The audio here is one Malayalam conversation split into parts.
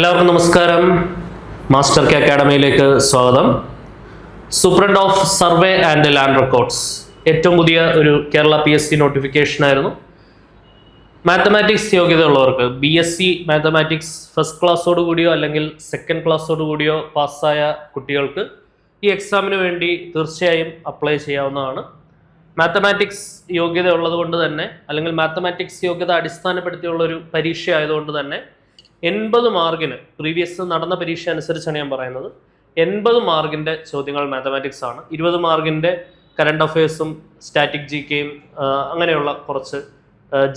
എല്ലാവർക്കും നമസ്കാരം. മാസ്റ്റർ കെ അക്കാഡമിയിലേക്ക് സ്വാഗതം. Superintendent of survey and land records ഏറ്റവും പുതിയ ഒരു Kerala P S C notification ആയിരുന്നു. മാത്തമാറ്റിക്സ് യോഗ്യത ഉള്ളവർക്ക് B S C mathematics first ക്ലാസ്സോട് കൂടിയോ അല്ലെങ്കിൽ സെക്കൻഡ് ക്ലാസ്സോട് കൂടിയോ പാസ്സായ കുട്ടികൾക്ക് ഈ എക്സാമിന് വേണ്ടി തീർച്ചയായും അപ്ലൈ ചെയ്യാവുന്നതാണ്. മാത്തമാറ്റിക്സ് യോഗ്യത ഉള്ളതുകൊണ്ട് തന്നെ അല്ലെങ്കിൽ മാത്തമാറ്റിക്സ് യോഗ്യത അടിസ്ഥാനപ്പെടുത്തിയുള്ള ഒരു പരീക്ഷ ആയതുകൊണ്ട് തന്നെ എൺപത് മാർക്കിന് പ്രീവിയസ് നടന്ന പരീക്ഷ അനുസരിച്ചാണ് ഞാൻ പറയുന്നത്. എൺപത് മാർക്കിന്റെ ചോദ്യങ്ങൾ മാത്തമാറ്റിക്സ് ആണ്. ഇരുപത് മാർക്കിന്റെ കറണ്ട് അഫയേഴ്സും സ്റ്റാറ്റിക് ജി കെയും അങ്ങനെയുള്ള കുറച്ച്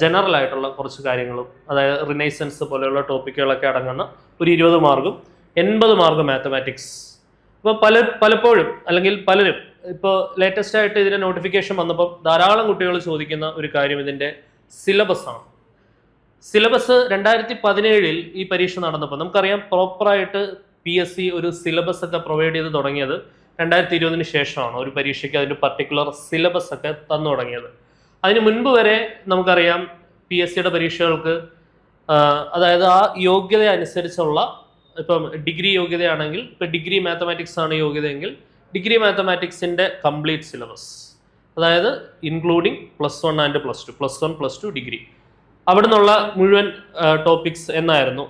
ജനറൽ ആയിട്ടുള്ള കുറച്ച് കാര്യങ്ങളും അതായത് റിനൈസൻസ് പോലെയുള്ള ടോപ്പിക്കുകളൊക്കെ അടങ്ങുന്ന ഒരു ഇരുപത് മാർക്കും എൺപത് മാർക്ക് മാത്തമാറ്റിക്സ് ഇപ്പോൾ പല പലപ്പോഴും അല്ലെങ്കിൽ പലരും ഇപ്പോൾ ലേറ്റസ്റ്റ് ആയിട്ട് ഇതിന്റെ നോട്ടിഫിക്കേഷൻ വന്നപ്പോൾ ധാരാളം കുട്ടികൾ ചോദിക്കുന്ന ഒരു കാര്യം ഇതിന്റെ സിലബസ് ആണ്. സിലബസ് രണ്ടായിരത്തി പതിനേഴിൽ ഈ പരീക്ഷ നടന്നപ്പോൾ നമുക്കറിയാം പ്രോപ്പറായിട്ട് പി എസ് സി ഒരു സിലബസ് ഒക്കെ പ്രൊവൈഡ് ചെയ്ത് തുടങ്ങിയത് രണ്ടായിരത്തി ഇരുപതിന് ശേഷമാണ് ഒരു പരീക്ഷയ്ക്ക് അതിന്റെ പർട്ടിക്കുലർ സിലബസ് ഒക്കെ തന്നു തുടങ്ങിയത്. അതിന് മുൻപ് വരെ നമുക്കറിയാം പി എസ് സിയുടെ പരീക്ഷകൾക്ക് അതായത് ആ യോഗ്യത അനുസരിച്ചുള്ള ഇപ്പം ഡിഗ്രി യോഗ്യതയാണെങ്കിൽ ഇപ്പം ഡിഗ്രി മാത്തമാറ്റിക്സ് ആണ് യോഗ്യതയെങ്കിൽ ഡിഗ്രി മാത്തമാറ്റിക്സിന്റെ കംപ്ലീറ്റ് സിലബസ് അതായത് including plus one and plus two plus one plus two degree അവിടെ നിന്നുള്ള മുഴുവൻ ടോപ്പിക്സ് എന്നായിരുന്നു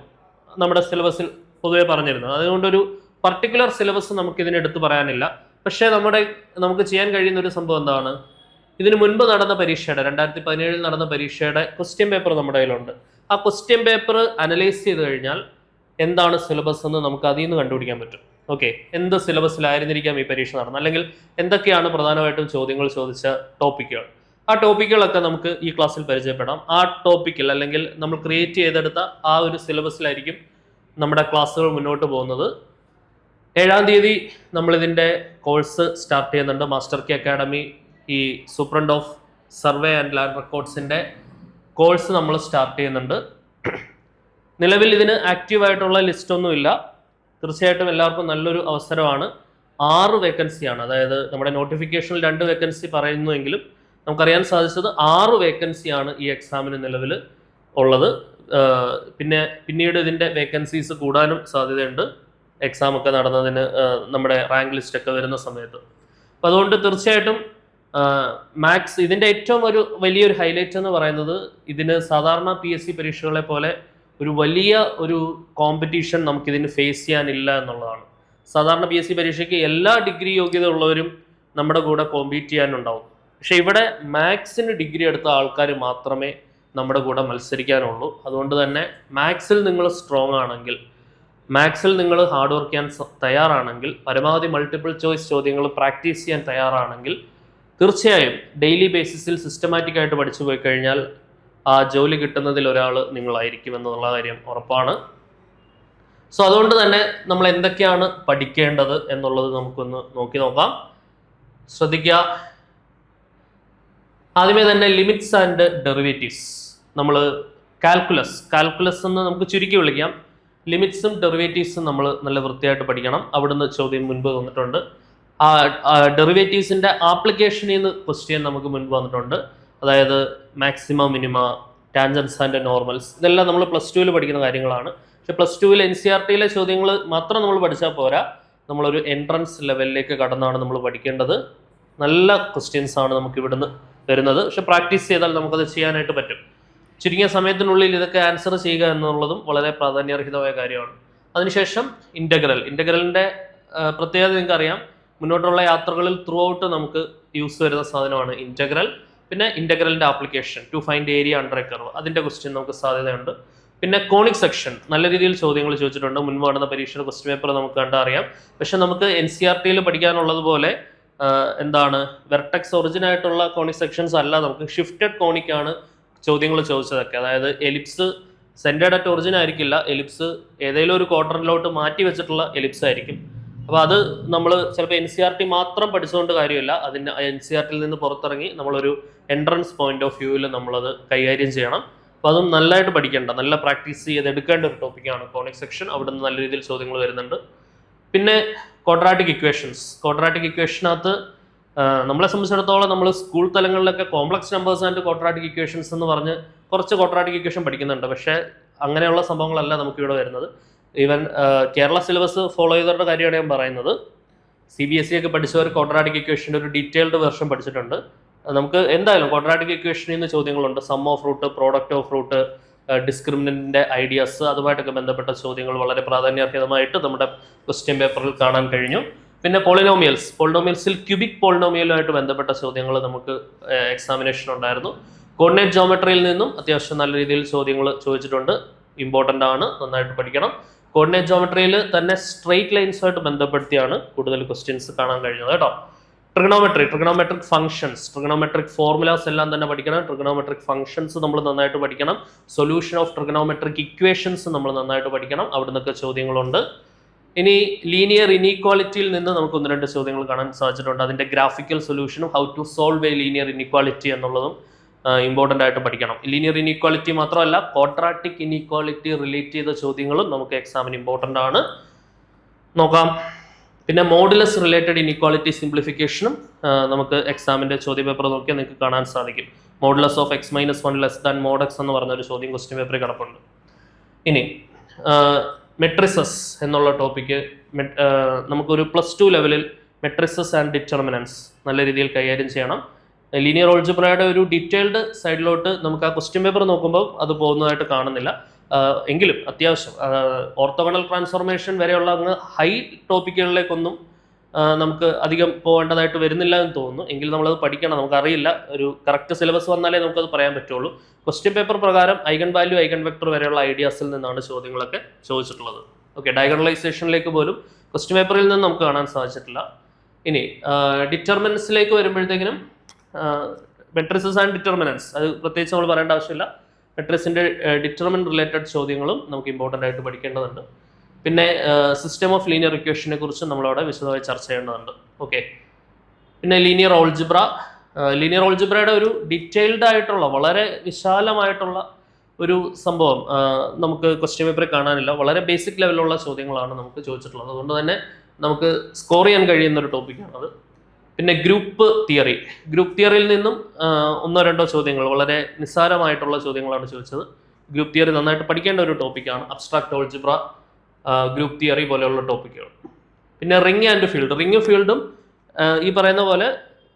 നമ്മുടെ സിലബസിൽ പൊതുവെ പറഞ്ഞിരുന്നത്. അതുകൊണ്ടൊരു പർട്ടിക്കുലർ സിലബസ് നമുക്ക് ഇതിനെടുത്ത് പറയാനില്ല. പക്ഷേ നമ്മുടെ നമുക്ക് ചെയ്യാൻ കഴിയുന്ന ഒരു സംഭവം എന്താണ്? ഇതിനു മുൻപ് നടന്ന പരീക്ഷയുടെ രണ്ടായിരത്തി പതിനേഴിൽ നടന്ന പരീക്ഷയുടെ ക്വസ്റ്റ്യൻ പേപ്പർ നമ്മുടെ കയ്യിലുണ്ട്. ആ ക്വസ്റ്റ്യൻ പേപ്പർ അനലൈസ് ചെയ്ത് കഴിഞ്ഞാൽ എന്താണ് സിലബസ് എന്ന് നമുക്ക് അതിൽ നിന്ന് കണ്ടുപിടിക്കാൻ പറ്റും. ഓക്കെ എന്ത് സിലബസിലായിരുന്നിരിക്കാം ഈ പരീക്ഷ നടന്നത്? അല്ലെങ്കിൽ എന്തൊക്കെയാണ് പ്രധാനമായിട്ടും ചോദ്യങ്ങൾ ചോദിച്ച ടോപ്പിക്കുകൾ ആ ടോപ്പിക്കുകളൊക്കെ നമുക്ക് ഈ ക്ലാസ്സിൽ പരിചയപ്പെടാം. ആ ടോപ്പിക്കിൽ അല്ലെങ്കിൽ നമ്മൾ ക്രിയേറ്റ് ചെയ്തെടുത്ത ആ ഒരു സിലബസിലായിരിക്കും നമ്മുടെ ക്ലാസ്സുകൾ മുന്നോട്ട് പോകുന്നത്. ഏഴാം തീയതി നമ്മളിതിന്റെ കോഴ്സ് സ്റ്റാർട്ട് ചെയ്യുന്നുണ്ട്. മാസ്റ്റർ കെ അക്കാഡമി ഈ superintendent of survey and land റെക്കോർഡ്സിന്റെ course നമ്മൾ സ്റ്റാർട്ട് ചെയ്യുന്നുണ്ട്. നിലവിൽ ഇതിന് ആക്റ്റീവായിട്ടുള്ള ലിസ്റ്റൊന്നുമില്ല തീർച്ചയായിട്ടും എല്ലാവർക്കും നല്ലൊരു അവസരമാണ്. ആറ് വേക്കൻസിയാണ് അതായത് നമ്മുടെ നോട്ടിഫിക്കേഷനിൽ രണ്ട് വേക്കൻസി പറയുന്നുവെങ്കിലും നമുക്കറിയാൻ സാധിച്ചത് ആറ് വേക്കൻസിയാണ് ഈ എക്സാമിന് നിലവിൽ ഉള്ളത്. പിന്നെ പിന്നീട് ഇതിന്റെ വേക്കൻസീസ് കൂടാനും സാധ്യതയുണ്ട്. എക്സാം ഒക്കെ നടന്നതിന് നമ്മുടെ റാങ്ക് ലിസ്റ്റ് ഒക്കെ വരുന്ന സമയത്ത്. അപ്പോൾ അതുകൊണ്ട് തീർച്ചയായിട്ടും മാത്സ് ഇതിന്റെ ഏറ്റവും ഒരു വലിയൊരു ഹൈലൈറ്റ് എന്ന് പറയുന്നത് ഇതിന് സാധാരണ പി എസ് സി പരീക്ഷകളെ പോലെ ഒരു വലിയ ഒരു കോമ്പറ്റീഷൻ നമുക്കിതിന് ഫേസ് ചെയ്യാനില്ല എന്നുള്ളതാണ്. സാധാരണ പി എസ് സി പരീക്ഷയ്ക്ക് എല്ലാ ഡിഗ്രി യോഗ്യത ഉള്ളവരും നമ്മുടെ കൂടെ കോമ്പീറ്റ് ചെയ്യാനുണ്ടാവും. പക്ഷേ ഇവിടെ മാത്സിന് ഡിഗ്രി എടുത്ത ആൾക്കാർ മാത്രമേ നമ്മുടെ കൂടെ മത്സരിക്കാനുള്ളൂ. അതുകൊണ്ട് തന്നെ മാത്സിൽ നിങ്ങൾ സ്ട്രോങ് ആണെങ്കിൽ മാത്സിൽ നിങ്ങൾ ഹാർഡ് വർക്ക് ചെയ്യാൻ തയ്യാറാണെങ്കിൽ പരമാവധി മൾട്ടിപ്പിൾ ചോയ്സ് ചോദ്യങ്ങൾ പ്രാക്ടീസ് ചെയ്യാൻ തയ്യാറാണെങ്കിൽ തീർച്ചയായും ഡെയിലി ബേസിസിൽ സിസ്റ്റമാറ്റിക് ആയിട്ട് പഠിച്ചു പോയി കഴിഞ്ഞാൽ ആ ജോലി കിട്ടുന്നതിൽ ഒരാൾ നിങ്ങളായിരിക്കും എന്നുള്ള കാര്യം ഉറപ്പാണ്. സോ അതുകൊണ്ട് തന്നെ നമ്മൾ എന്തൊക്കെയാണ് പഠിക്കേണ്ടത് എന്നുള്ളത് നമുക്കൊന്ന് നോക്കി നോക്കാം. ശ്രദ്ധിക്കുക. ആദ്യമേ തന്നെ ലിമിറ്റ്സ് ആൻഡ് ഡെറിവേറ്റീവ്സ്. നമ്മൾ കാൽക്കുലസ് കാൽക്കുലസ് എന്ന് നമുക്ക് ചുരുക്കി വിളിക്കാം. ലിമിറ്റ്സും ഡെറിവേറ്റീവ്സും നമ്മൾ നല്ല വൃത്തിയായിട്ട് പഠിക്കണം. അവിടുന്ന് ചോദ്യം മുൻപ് വന്നിട്ടുണ്ട്. ആ ഡെറിവേറ്റീവ്സിന്റെ ആപ്ലിക്കേഷനിൽ നിന്ന് ക്വസ്റ്റ്യൻ നമുക്ക് മുൻപ് വന്നിട്ടുണ്ട്. അതായത് maximum minima tangents and normals. ഇതെല്ലാം നമ്മൾ പ്ലസ് ടുവിൽ പഠിക്കുന്ന കാര്യങ്ങളാണ്. പക്ഷെ പ്ലസ് ടുവിൽ എൻ സി ആർ ടിയിലെ ചോദ്യങ്ങൾ മാത്രം നമ്മൾ പഠിച്ചാൽ പോരാ. നമ്മളൊരു എൻട്രൻസ് ലെവലിലേക്ക് കടന്നാണ് നമ്മൾ പഠിക്കേണ്ടത്. നല്ല ക്വസ്റ്റ്യൻസ് ആണ് നമുക്ക് ഇവിടുന്ന് വരുന്നത് പക്ഷെ പ്രാക്ടീസ് ചെയ്താൽ നമുക്കത് ചെയ്യാനായിട്ട് പറ്റും. ചുരുങ്ങിയ സമയത്തിനുള്ളിൽ ഇതൊക്കെ ആൻസർ ചെയ്യുക എന്നുള്ളതും വളരെ പ്രാധാന്യാർഹിതമായ കാര്യമാണ്. അതിനുശേഷം ഇന്റഗ്രൽ ഇന്റഗ്രലിന്റെ പ്രത്യേകത നിങ്ങൾക്ക് അറിയാം മുന്നോട്ടുള്ള യാത്രകളിൽ ത്രൂ ഔട്ട് നമുക്ക് യൂസ് വരുന്ന സാധനമാണ് ഇന്റഗ്രൽ പിന്നെ ഇന്റഗ്രലിന്റെ application to find area under a curve അതിന്റെ ക്വസ്റ്റ്യൻ നമുക്ക് സാധ്യതയുണ്ട്. പിന്നെ കോണിക് സെക്ഷൻ. നല്ല രീതിയിൽ ചോദ്യങ്ങൾ ചോദിച്ചിട്ടുണ്ട്. മുൻപ് നടന്ന പരീക്ഷയുടെ ക്വസ്റ്റ്യൻ പേപ്പർ നമുക്ക് കണ്ടറിയാം. പക്ഷെ നമുക്ക് എൻ സി ആർ ടിയിൽ പഠിക്കാനുള്ളതുപോലെ എന്താണ്? വെർട്ടക്സ് ഒറിജിൻ ആയിട്ടുള്ള കോണിക് സെക്ഷൻസ് അല്ല. നമുക്ക് ഷിഫ്റ്റഡ് കോണിക് ആണ് ചോദ്യങ്ങൾ ചോദിച്ചതൊക്കെ. അതായത് എലിപ്സ് സെന്റേഡ് അറ്റ് ഒറിജിൻ ആയിരിക്കില്ല. എലിപ്സ് ഏതെങ്കിലും ഒരു ക്വാർട്ടറിലോട്ട് മാറ്റി വെച്ചിട്ടുള്ള എലിപ്സ് ആയിരിക്കും. അപ്പോൾ അത് നമ്മൾ ചിലപ്പോൾ എൻ സി ആർ ടി മാത്രം പഠിച്ചുകൊണ്ട് കാര്യമില്ല. അതിന്റെ എൻ സി ആർ ടിയിൽ നിന്ന് പുറത്തിറങ്ങി നമ്മളൊരു എൻട്രൻസ് പോയിന്റ് ഓഫ് വ്യൂവിൽ നമ്മളത് കൈകാര്യം ചെയ്യണം. അപ്പോൾ അതും നല്ലതായിട്ട് പഠിക്കേണ്ട. നല്ല പ്രാക്ടീസ് ചെയ്ത് എടുക്കേണ്ട ഒരു ടോപ്പിക്കാണ് കോണിക് സെക്ഷൻ അവിടുന്ന് നല്ല രീതിയിൽ ചോദ്യങ്ങൾ വരുന്നുണ്ട്. പിന്നെ ക്വാഡ്രാറ്റിക് ഇക്വേഷൻസ് ക്വാഡ്രാറ്റിക് ഇക്വേഷനകത്ത് നമ്മളെ സംബന്ധിച്ചിടത്തോളം നമ്മൾ school തലങ്ങളിലൊക്കെ complex numbers and quadratic equations എന്ന് പറഞ്ഞ് കുറച്ച് ക്വാഡ്രാറ്റിക് ഇക്വേഷൻ പഠിക്കുന്നുണ്ട്. പക്ഷേ അങ്ങനെയുള്ള സംഭവങ്ങളല്ല നമുക്കിവിടെ വരുന്നത്. ഈവൻ കേരള സിലബസ് ഫോളോ ചെയ്തവരുടെ കാര്യമാണ് ഞാൻ പറയുന്നത്. സി ബി എസ് സി ഒക്കെ പഠിച്ചവർ ക്വാഡ്രാറ്റിക് ഇക്വേഷന്റെ ഒരു ഡീറ്റെയിൽഡ് വെർഷൻ പഠിച്ചിട്ടുണ്ട്. നമുക്ക് എന്തായാലും ക്വാഡ്രാറ്റിക് ഇക്വേഷനിൽ നിന്ന് ചോദ്യങ്ങളുണ്ട്. Sum of root product of root ഡിസ്ക്രിമിനന്റിന്റെ ideas അതുമായിട്ടൊക്കെ ബന്ധപ്പെട്ട ചോദ്യങ്ങൾ വളരെ പ്രാധാന്യാർഹിതമായിട്ട് നമ്മുടെ ക്വസ്റ്റ്യൻ പേപ്പറിൽ കാണാൻ കഴിഞ്ഞു. പിന്നെ പോളിനോമിയൽസ് പോളിനോമിയൽസിൽ ക്യൂബിക് പോളിനോമിയലുമായിട്ട് ബന്ധപ്പെട്ട ചോദ്യങ്ങൾ നമുക്ക് എക്സാമിനേഷൻ ഉണ്ടായിരുന്നു. കോർഡിനേറ്റ് ജോമെട്രിയിൽ നിന്നും അത്യാവശ്യം നല്ല രീതിയിൽ ചോദ്യങ്ങൾ ചോദിച്ചിട്ടുണ്ട്. ഇമ്പോർട്ടന്റ് ആണ്. നന്നായിട്ട് പഠിക്കണം. കോർഡിനേറ്റ് ജോമെട്രിയിൽ തന്നെ സ്ട്രെയിറ്റ് ലൈൻസുമായിട്ട് ബന്ധപ്പെടുത്തിയാണ് കൂടുതൽ ക്വസ്റ്റ്യൻസ് കാണാൻ കഴിഞ്ഞത് കേട്ടോ. Trigonometry trigonometric functions trigonometric formulas എല്ലാം തന്നെ പഠിക്കണം. ട്രിഗണോമെട്രിക് ഫംഗ്ഷൻസ് നമ്മൾ നന്നായിട്ട് പഠിക്കണം. സൊല്യൂഷൻ ഓഫ് ട്രിഗണോമെട്രിക് ഇക്വേഷൻസ് നമ്മൾ നന്നായിട്ട് പഠിക്കണം. അവിടെ നിന്നൊക്കെ ചോദ്യങ്ങളുണ്ട്. ഇനി ലീനിയർ ഇനീക്വാളിറ്റിയിൽ നിന്ന് നമുക്ക് ഒന്ന് രണ്ട് ചോദ്യങ്ങൾ കാണാൻ സാധിച്ചിട്ടുണ്ട്. അതിന്റെ ഗ്രാഫിക്കൽ സൊല്യൂഷനും how to solve a linear inequality എന്നുള്ളതും ഇമ്പോർട്ടന്റ് ആയിട്ട് പഠിക്കണം. ലീനിയർ ഇനീക്വാളിറ്റി മാത്രമല്ല ക്വാഡ്രാറ്റിക് ഇനീക്വാളിറ്റി റിലേറ്റ് ചെയ്ത ചോദ്യങ്ങളും നമുക്ക് എക്സാമിന് ഇമ്പോർട്ടന്റ് ആണ്. നോക്കാം. പിന്നെ മോഡുലസ് റിലേറ്റഡ് ഇനിക്വാളിറ്റി സിംപ്ലിഫിക്കേഷനും നമുക്ക് എക്സാമിന്റെ ചോദ്യപേപ്പർ നോക്കിയാൽ നിങ്ങൾക്ക് കാണാൻ സാധിക്കും. Modulus of x minus one less than mod x എന്ന് പറഞ്ഞ ഒരു ചോദ്യം ക്വസ്റ്റ്യൻ പേപ്പറിൽ കിടപ്പുണ്ട്. ഇനി മെട്രിസസ് എന്നുള്ള ടോപ്പിക്ക് നമുക്കൊരു പ്ലസ് ടു ലെവലിൽ മെട്രിസസ് ആൻഡ് ഡിറ്റർമിനൻസ് നല്ല രീതിയിൽ കൈകാര്യം ചെയ്യണം. ലീനിയർ ഓൾജിബ്രയുടെ ഒരു ഡീറ്റെയിൽഡ് സൈഡിലോട്ട് നമുക്ക് ആ ക്വസ്റ്റ്യൻ പേപ്പർ നോക്കുമ്പോൾ അത് പോകുന്നതായിട്ട് കാണുന്നില്ല. എങ്കിലും അത്യാവശ്യം ഓർത്തോഗണൽ ട്രാൻസ്ഫോർമേഷൻ വരെയുള്ള അങ്ങ് ഹൈ ടോപ്പിക്കുകളിലേക്കൊന്നും നമുക്ക് അധികം പോകേണ്ടതായിട്ട് വരുന്നില്ല എന്ന് തോന്നുന്നു. എങ്കിൽ നമ്മളത് പഠിക്കണം. നമുക്കറിയില്ല. ഒരു കറക്റ്റ് സിലബസ് വന്നാലേ നമുക്കത് പറയാൻ പറ്റുള്ളൂ. ക്വസ്റ്റ്യൻ പേപ്പർ പ്രകാരം ഐഗൺ വാല്യൂ ഐഗൺ വെക്ടർ വരെയുള്ള ഐഡിയാസിൽ നിന്നാണ് ചോദ്യങ്ങളൊക്കെ ചോദിച്ചിട്ടുള്ളത്. ഓക്കെ ഡയഗണലൈസേഷനിലേക്ക് പോലും ക്വസ്റ്റ്യൻ പേപ്പറിൽ നിന്ന് നമുക്ക് കാണാൻ സാധിച്ചിട്ടില്ല. ഇനി ഡിറ്റർമിനൻസിലേക്ക് വരുമ്പോഴത്തേക്കിനും മെട്രിസസ് ആൻഡ് ഡിറ്റർമിനൻസ് അത് പ്രത്യേകിച്ച് നമ്മൾ പറയേണ്ട ആവശ്യമില്ല. മെട്രിക്സിന്റെ ഡിറ്റർമിൻ റിലേറ്റഡ് ചോദ്യങ്ങളും നമുക്ക് ഇമ്പോർട്ടന്റ് ആയിട്ട് പഠിക്കേണ്ടതുണ്ട്. പിന്നെ സിസ്റ്റം ഓഫ് ലീനിയർ ഇക്വേഷനെ കുറിച്ച് നമ്മളവിടെ വിശദമായി ചർച്ച ചെയ്യേണ്ടതുണ്ട്. ഓക്കെ പിന്നെ ലീനിയർ ഓൾജിബ്ര ലീനിയർ ഓൾജിബ്രയുടെ ഒരു ഡീറ്റെയിൽഡ് ആയിട്ടുള്ള വളരെ വിശാലമായിട്ടുള്ള ഒരു സംഭവം നമുക്ക് ക്വസ്റ്റ്യൻ പേപ്പറിൽ കാണാനില്ല. വളരെ ബേസിക് ലെവലിലുള്ള ചോദ്യങ്ങളാണ് നമുക്ക് ചോദിച്ചിട്ടുള്ളത്. അതുകൊണ്ട് തന്നെ നമുക്ക് സ്കോർ ചെയ്യാൻ കഴിയുന്ന ഒരു ടോപ്പിക്കാണത് പിന്നെ ഗ്രൂപ്പ് തിയറി. ഗ്രൂപ്പ് തിയറിയിൽ നിന്നും ഒന്നോ രണ്ടോ ചോദ്യങ്ങൾ വളരെ നിസ്സാരമായിട്ടുള്ള ചോദ്യങ്ങളാണ് ചോദിച്ചത്. ഗ്രൂപ്പ് തിയറി നന്നായിട്ട് പഠിക്കേണ്ട ഒരു ടോപ്പിക്കാണ് അബ്സ്ട്രാക്ട് ഓൾജിബ്ര ഗ്രൂപ്പ് തിയറി പോലെയുള്ള ടോപ്പിക്കുകൾ. പിന്നെ റിംഗ് ആൻഡ് ഫീൽഡ്. റിംഗ് ഫീൽഡും ഈ പറയുന്ന പോലെ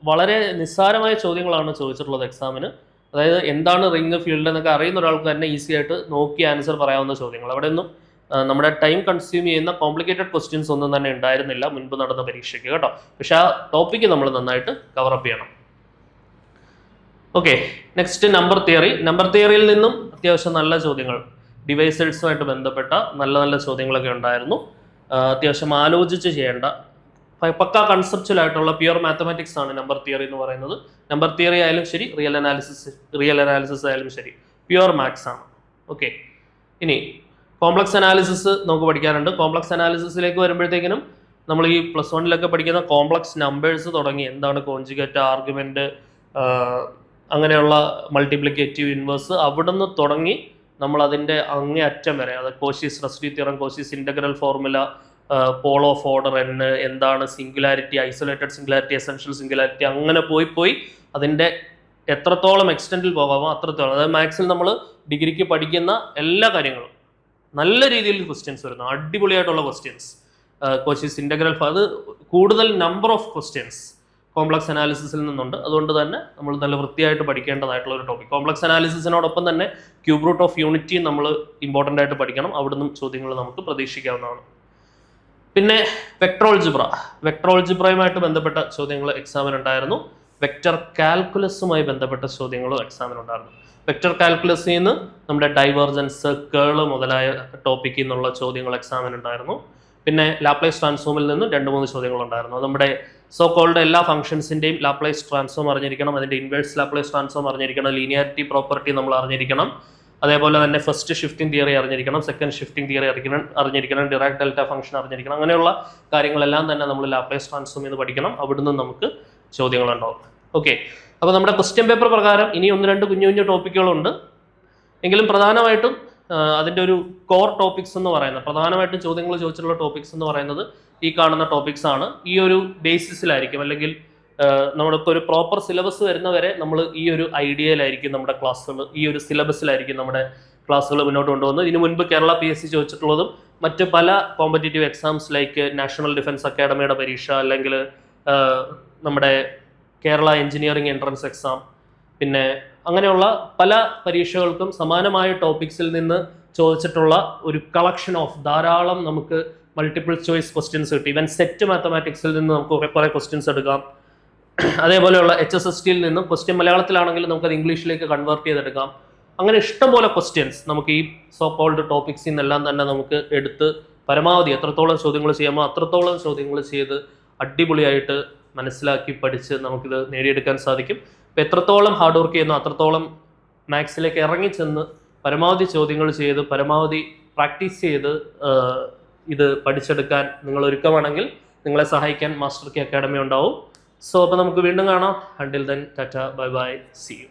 വളരെ നിസ്സാരമായ ചോദ്യങ്ങളാണ് ചോദിച്ചിട്ടുള്ളത് എക്സാമിന്. അതായത് എന്താണ് റിംഗ് ഫീൽഡ് എന്നൊക്കെ അറിയുന്ന ഒരാൾക്ക് തന്നെ ഈസി ആയിട്ട് നോക്കി ആൻസർ പറയാവുന്ന ചോദ്യങ്ങൾ. അവിടെ നമ്മുടെ ടൈം കൺസ്യൂം ചെയ്യുന്ന കോംപ്ലിക്കേറ്റഡ് ക്വസ്റ്റ്യൻസ് ഒന്നും തന്നെ ഉണ്ടായിരുന്നില്ല മുൻപ് നടന്ന പരീക്ഷയ്ക്ക് കേട്ടോ? പക്ഷെ ആ ടോപ്പിക്ക് നമ്മൾ നന്നായിട്ട് കവറപ്പ് ചെയ്യണം. Okay next number theory number തിയറിയിൽ നിന്നും അത്യാവശ്യം നല്ല ചോദ്യങ്ങൾ ഡിവൈസേഴ്സുമായിട്ട് ബന്ധപ്പെട്ട നല്ല നല്ല ചോദ്യങ്ങളൊക്കെ ഉണ്ടായിരുന്നു. അത്യാവശ്യം ആലോചിച്ച് ചെയ്യേണ്ട പക്ക കൺസെപ്ച്വൽ ആയിട്ടുള്ള പ്യുവർ മാത്തമാറ്റിക്സ് ആണ് നമ്പർ തിയറി എന്ന് പറയുന്നത്. നമ്പർ തിയറി ആയാലും ശരി റിയൽ അനാലിസിസ് റിയൽ അനാലിസിസ് ആയാലും ശരി പ്യുവർ മാത്സ് ആണ്. ഓക്കെ ഇനി കോംപ്ലക്സ് അനാലിസിസ് നമുക്ക് പഠിക്കാനുണ്ട്. കോംപ്ലക്സ് അനാലിസിസിലേക്ക് വരുമ്പോഴത്തേക്കിനും നമ്മൾ ഈ പ്ലസ് വണ്ണിലൊക്കെ പഠിക്കുന്ന കോംപ്ലക്സ് നമ്പേഴ്സ് തുടങ്ങി. എന്താണ് കോഞ്ചുഗേറ്റ് ആർഗ്യുമെന്റ് അങ്ങനെയുള്ള മൾട്ടിപ്ലിക്കേറ്റീവ് ഇൻവേഴ്സ് അവിടുന്ന് തുടങ്ങി നമ്മൾ അതിന്റെ അങ്ങേ അറ്റം വരെ അത് Cauchy's residue theorem Cauchy's integral formula pole of order എന്ന് എന്താണ് singularity isolated singularity essential singularity അങ്ങനെ പോയി പോയി അതിന്റെ എത്രത്തോളം എക്സ്റ്റെൻഡിൽ പോകാമോ അത്രത്തോളം. അതായത് മാത്സിൽ നമ്മൾ ഡിഗ്രിക്ക് പഠിക്കുന്ന എല്ലാ കാര്യങ്ങളും. നല്ല രീതിയിൽ ക്വസ്റ്റ്യൻസ് വരുന്നു. അടിപൊളിയായിട്ടുള്ള ക്വസ്റ്റ്യൻസ് കോച്ചിസ് ഇന്റഗ്രൽ അത് കൂടുതൽ നമ്പർ ഓഫ് ക്വസ്റ്റ്യൻസ് കോംപ്ലക്സ് അനാലിസിസിൽ നിന്നുണ്ട്. അതുകൊണ്ട് തന്നെ നമ്മൾ നല്ല വൃത്തിയായിട്ട് പഠിക്കേണ്ടതായിട്ടുള്ള ഒരു ടോപ്പിക് കോംപ്ലക്സ് അനാലിസിസിനോടൊപ്പം തന്നെ ക്യൂബ് റൂട്ട് ഓഫ് യൂണിറ്റി നമ്മൾ ഇമ്പോർട്ടന്റ് ആയിട്ട് പഠിക്കണം. അവിടുന്ന് ചോദ്യങ്ങൾ നമുക്ക് പ്രതീക്ഷിക്കാവുന്നതാണ്. പിന്നെ വെക്ട്രോൾജിബ്ര വെക്ട്രോൾജിബ്രയുമായിട്ട് ബന്ധപ്പെട്ട ചോദ്യങ്ങൾ എക്സാമിനുണ്ടായിരുന്നു വെക്ടർ കാൽക്കുലസുമായി ബന്ധപ്പെട്ട ചോദ്യങ്ങളും എക്സാമിനുണ്ടായിരുന്നു വെക്റ്റർ കാൽക്കുലസിൽ നിന്ന് നമ്മുടെ ഡൈവേർജൻസ് കേൾ മുതലായ ടോപ്പിക്കിൽ നിന്നുള്ള ചോദ്യങ്ങൾ എക്സാമിന് ഉണ്ടായിരുന്നു. പിന്നെ ലാപ്ലേസ് ട്രാൻസ്ഫോമിൽ നിന്ന് രണ്ട് മൂന്ന് ചോദ്യങ്ങൾ ഉണ്ടായിരുന്നു. നമ്മുടെ സോ കോൾഡ് എല്ലാ ഫംഗ്ഷൻസിന്റെയും ലാപ്ലേസ് ട്രാൻസ്ഫോം അറിഞ്ഞിരിക്കണം അതിന്റെ ഇൻവേഴ്സ് ലാപ്ലേസ് ട്രാൻസ്ഫോം അറിഞ്ഞിരിക്കണം ലീനിയാരിറ്റി പ്രോപ്പർട്ടി നമ്മൾ അറിഞ്ഞിരിക്കണം. അതേപോലെ തന്നെ ഫസ്റ്റ് ഷിഫ്റ്റിംഗ് തിയറി അറിഞ്ഞിരിക്കണം സെക്കൻഡ് ഷിഫ്റ്റിംഗ് തിയറി അറിയിക്കണം അറിഞ്ഞിരിക്കണം ഡിറാക്ട് ഡെൽറ്റ ഫംഗ്ഷൻ അറിഞ്ഞിരിക്കണം. അങ്ങനെയുള്ള കാര്യങ്ങളെല്ലാം തന്നെ നമ്മൾ ലാപ്ലേസ് ട്രാൻസ്ഫോം എന്ന് പഠിക്കണം. അവിടുന്ന് നമുക്ക് ചോദ്യങ്ങളുണ്ടാവും. ഓക്കെ അപ്പോൾ നമ്മുടെ ക്വസ്റ്റ്യൻ പേപ്പർ പ്രകാരം ഇനി ഒന്ന് രണ്ട് കുഞ്ഞു കുഞ്ഞു ടോപ്പിക്കുകളുണ്ട് എങ്കിലും പ്രധാനമായിട്ടും അതിന്റെ ഒരു കോർ ടോപ്പിക്സ് എന്ന് പറയുന്നത് പ്രധാനമായിട്ടും ചോദ്യങ്ങൾ ചോദിച്ചിട്ടുള്ള ടോപ്പിക്സ് എന്ന് പറയുന്നത് ഈ കാണുന്ന ടോപ്പിക്സ് ആണ്. ഈ ഒരു ബേസിസിലായിരിക്കും അല്ലെങ്കിൽ നമ്മൾക്ക് ഒരു പ്രോപ്പർ സിലബസ് വരുന്നവരെ നമ്മൾ ഈ ഒരു ഐഡിയയിലായിരിക്കും നമ്മുടെ ക്ലാസ്സുകൾ ഈ ഒരു സിലബസിലായിരിക്കും നമ്മുടെ ക്ലാസ്സുകൾ മുന്നോട്ട് കൊണ്ടുപോകുന്നത് ഇതിനു മുൻപ് കേരള പി എസ് സി ചോദിച്ചിട്ടുള്ളതും മറ്റ് പല competitive exams like national defence അക്കാഡമിയുടെ പരീക്ഷ അല്ലെങ്കിൽ നമ്മുടെ കേരള എഞ്ചിനീയറിംഗ് എൻട്രൻസ് എക്സാം. പിന്നെ അങ്ങനെയുള്ള പല പരീക്ഷകൾക്കും സമാനമായ ടോപ്പിക്സിൽ നിന്ന് ചോദിച്ചിട്ടുള്ള ഒരു കളക്ഷൻ ഓഫ് ധാരാളം നമുക്ക് മൾട്ടിപ്പിൾ ചോയ്സ് ക്വസ്റ്റ്യൻസ് കിട്ടി. ഇവൻ സെറ്റ് മാത്തമാറ്റിക്സിൽ നിന്ന് നമുക്ക് കുറെ കുറേ ക്വസ്റ്റ്യൻസ് എടുക്കാം. അതേപോലെയുള്ള എച്ച് എസ് എസ് ടിയിൽ നിന്നും ക്വസ്റ്റ്യൻ മലയാളത്തിലാണെങ്കിൽ നമുക്കത് ഇംഗ്ലീഷിലേക്ക് കൺവേർട്ട് ചെയ്തെടുക്കാം. അങ്ങനെ ഇഷ്ടംപോലെ ക്വസ്റ്റ്യൻസ് നമുക്ക് ഈ സോ കോൾഡ് ടോപ്പിക്സിൽ നിന്നെല്ലാം തന്നെ നമുക്ക് എടുത്ത് പരമാവധി എത്രത്തോളം ചോദ്യങ്ങൾ ചെയ്യാമോ അത്രത്തോളം ചോദ്യങ്ങൾ ചെയ്ത് അടിപൊളിയായിട്ട് മനസ്സിലാക്കി പഠിച്ച് നമുക്കിത് നേടിയെടുക്കാൻ സാധിക്കും. ഇപ്പം എത്രത്തോളം ഹാർഡ് വർക്ക് ചെയ്യുന്നു അത്രത്തോളം മാത്സിലേക്ക് ഇറങ്ങിച്ചെന്ന് പരമാവധി ചോദ്യങ്ങൾ ചെയ്ത് പരമാവധി പ്രാക്ടീസ് ചെയ്ത് ഇത് പഠിച്ചെടുക്കാൻ നിങ്ങൾ ഒരുക്കമാണെങ്കിൽ നിങ്ങളെ സഹായിക്കാൻ മാസ്റ്റർ കെ അക്കാഡമി ഉണ്ടാവും. സോ അപ്പോൾ നമുക്ക് വീണ്ടും കാണാം. Until then tata bye bye see you